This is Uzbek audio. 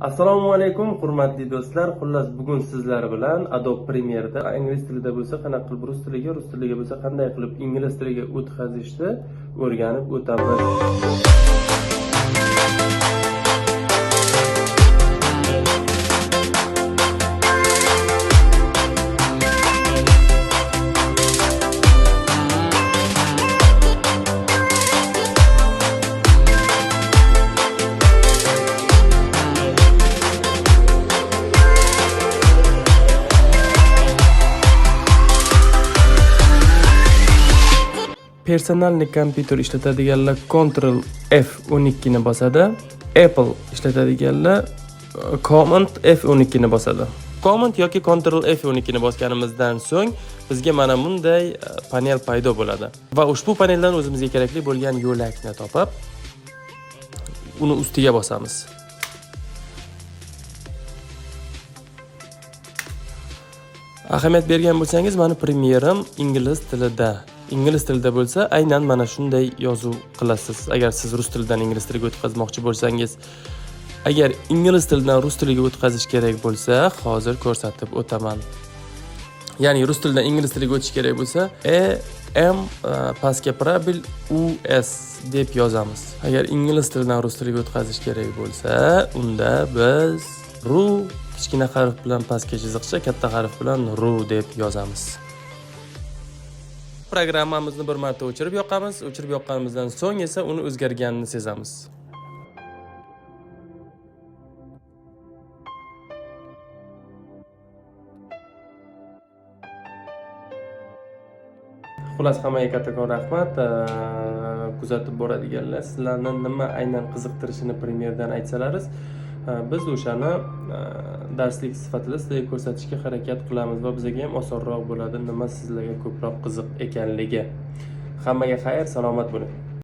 assalomu alaykum hurmatli do'stlar. Xullas bugun sizlar bilan adobe premierda ingliz tilida bo'lsa qanaqa qilib rus tiliga rus tiliga bo'lsa qanday qilib ingliz tiliga o'tkazishni o'rganib o'tamiz. Personalniy kompyuter ishlatadiganlar Ctrl F12 ni bosadi. Apple ishlatadiganlar uh, Command F12 ni bosadi. Command yoki Ctrl F12 ni bosganimizdan so'ng bizga mana bunday uh, panel paydo bo'ladi. Va ushbu paneldan o'zimizga kerakli bo'lgan yo'lakni topib uni ustiga bosamiz. Ahamiyat bergan bo'lsangiz, mani premyerim ingliz tilida. Ingliz tilida bo'lsa, aynan mana shunday yozuv qilasiz. Agar siz rus tilidan ingliz tiliga o'tkazmoqchi bo'lsangiz, agar ingliz tilidan rus tiliga o'tkazish kerak bo'lsa, hozir ko'rsatib o'taman. Ya'ni rus tilidan ingliz tiliga o'tish kerak bo'lsa, e m pastga probil u s deb yozamiz. Agar ingliz tilidan rus tiliga o'tkazish kerak bo'lsa, unda biz ru kichkina harf bilan pastga chiziqcha, katta harf bilan ru deb yozamiz. Programmamizni bir marta o'chirib yoqamiz. O'chirib yoqqanimizdan so'ng esa uni o'zgarganini sezamiz. Xullas hammaga kattakon rahmat. Kuzatib boradiganlar sizlarni nima aynan qiziqtirishini premyerdan aytsalaringiz, Э, biz o'shani э, darslik sifatida sizlarga ko'rsatishga harakat qilamiz va bizga ham osonroq bo'ladi nima sizlarga ko'proq qiziq ekanligi. Hammaga xayr, salomat bo'ling.